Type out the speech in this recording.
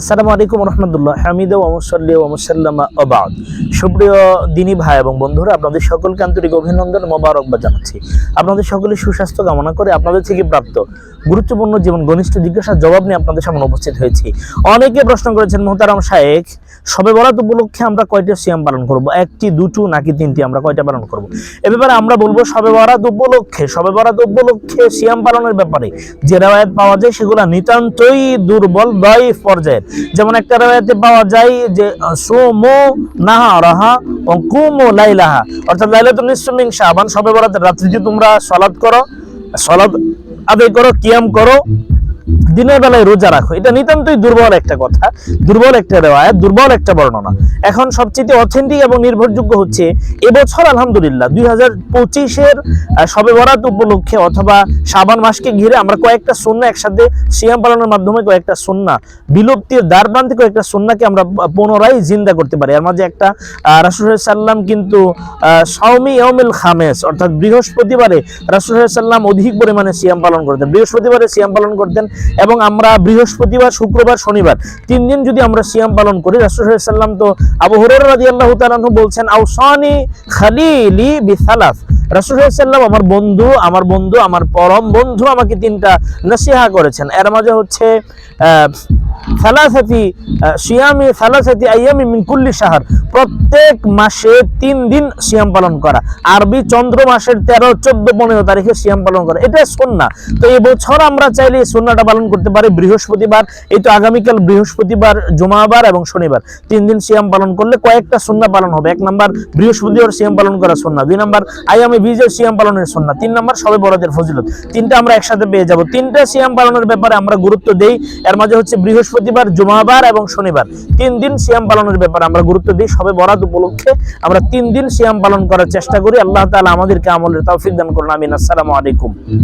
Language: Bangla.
আসসালামু আলাইকুম রহমতুল্লাহ। হামিদ ওমসাল্লি ওমসাল্লামা আবাদ সুপ্রিয় দিনী ভাই এবং বন্ধুরা, আপনাদের সকলকে আন্তরিক অভিনন্দন মোবারকবাদ জানাচ্ছি। আপনাদের সকলে সুস্বাস্থ্য কামনা করে আপনাদের থেকে প্রাপ্ত গুরুত্বপূর্ণ জীবন ঘনিষ্ঠ জিজ্ঞাসার জবাব নিয়ে আপনাদের সামনে উপস্থিত হয়েছি। অনেকে প্রশ্ন করেছেন, মোহতারাম শায়েখ সবে বরাত উপলক্ষে আমরা কয়টা সিয়াম পালন করব? একটি, দুটো, নাকি তিনটি আমরা কয়টা পালন করব? এ ব্যাপারে আমরা বলব সবে বরাত উপলক্ষে, সবে বরাত উপলক্ষে সিয়াম পালনের ব্যাপারে যে রেওয়ায়ত পাওয়া যায় সেগুলো নিতান্তই দুর্বল, দয়ফ পর্যায়ের। যেমন একটা রেওয়ায়তে পাওয়া যায় যে, সোমো নাহা রাহা ও কুমো লাইলাহা। অর্থাৎ লাইলাতুল নিসফ মিন শাবান। সবে বরাতের রাত্রিতে তোমরা সালাত করো সালাত আদায় করো, কিয়াম করো দিনের বেলায় রোজা রাখো। এটা নিতান্তই দুর্বল একটা কথা। দুর্বল একটা রেওয়ায়ত, দুর্বল একটা বর্ণনা। এখন সবচেয়ে অথেন্টিক এবং নির্ভরযোগ্য হচ্ছে এবছর আলহামদুলিল্লাহ দুই হাজার পঁচিশের সবে বরাত উপলক্ষে অথবা শাবান মাসকে ঘিরে আমরা কয়েকটা সন্না একসাথে সিয়াম পালনের মাধ্যমে কয়েকটা সন্না, বিলুপ্তির দ্বার প্রান্তে কয়েকটা সন্নাকে আমরা পুনরায় জিন্দা করতে পারি। এর মাঝে একটা রাসুল সাল্লাম কিন্তু সাউমি ইয়মিল খামেস, অর্থাৎ বৃহস্পতিবারে রাসুল সাল্লাম অধিক পরিমাণে সিয়াম পালন করতেন। বৃহস্পতিবারে সিয়াম পালন করতেন এবং আমরা বৃহস্পতিবার শুক্রবার শনিবার তিন দিন যদি আমরা সিয়াম পালন করি রাসুল সাল্লাম তো আবু হরের রাজি আল্লাহ তালাহু বলছেন আউসানি খালিলি বিসালাফ রাসুল আমার বন্ধু আমার বন্ধু আমার পরম বন্ধু আমাকে তিনটা নসিহা করেছেন। এর মাঝে হচ্ছে আহ, সালাসাতি সিয়ামি সালাসাতি আইয়ামি মিন কুল্লি শাহর। প্রত্যেক মাসে তিন দিন সিয়াম পালন করা। আরবি চন্দ্র মাসের তেরো, চোদ্দ, পনেরো তারিখে সিয়াম পালন করা। এটা সন্না তো এই বছর আমরা চাইলে এই সন্নাটা পালন করতে পারি। বৃহস্পতিবার, এই তো আগামীকাল বৃহস্পতিবার, জুমাবার এবং শনিবার। তিন দিন সিয়াম পালন করলে কয়েকটা সন্না পালন হবে। এক নাম্বার, বৃহস্পতিবার সিয়াম পালন করা সন্না দুই নাম্বার, আয়ামে বীজের সিয়াম পালনের সন্না তিন নম্বর, সবে বড়দের ফজিলত। তিনটা আমরা একসাথে পেয়ে যাব। তিনটা সিয়াম পালনের ব্যাপারে আমরা গুরুত্ব দেই। এর মাঝে হচ্ছে বৃহস্পতিবার, জুমাবার এবং শনিবার। তিন দিন সিয়াম পালনের ব্যাপারে আমরা গুরুত্ব দিই। সবে বরাত উপলক্ষে আমরা তিন দিন সিয়াম পালন করার চেষ্টা করি। আল্লাহ তালা আমাদেরকে আমলের তৌফিক দান করুন। আমিন। আসসালামু আলাইকুম।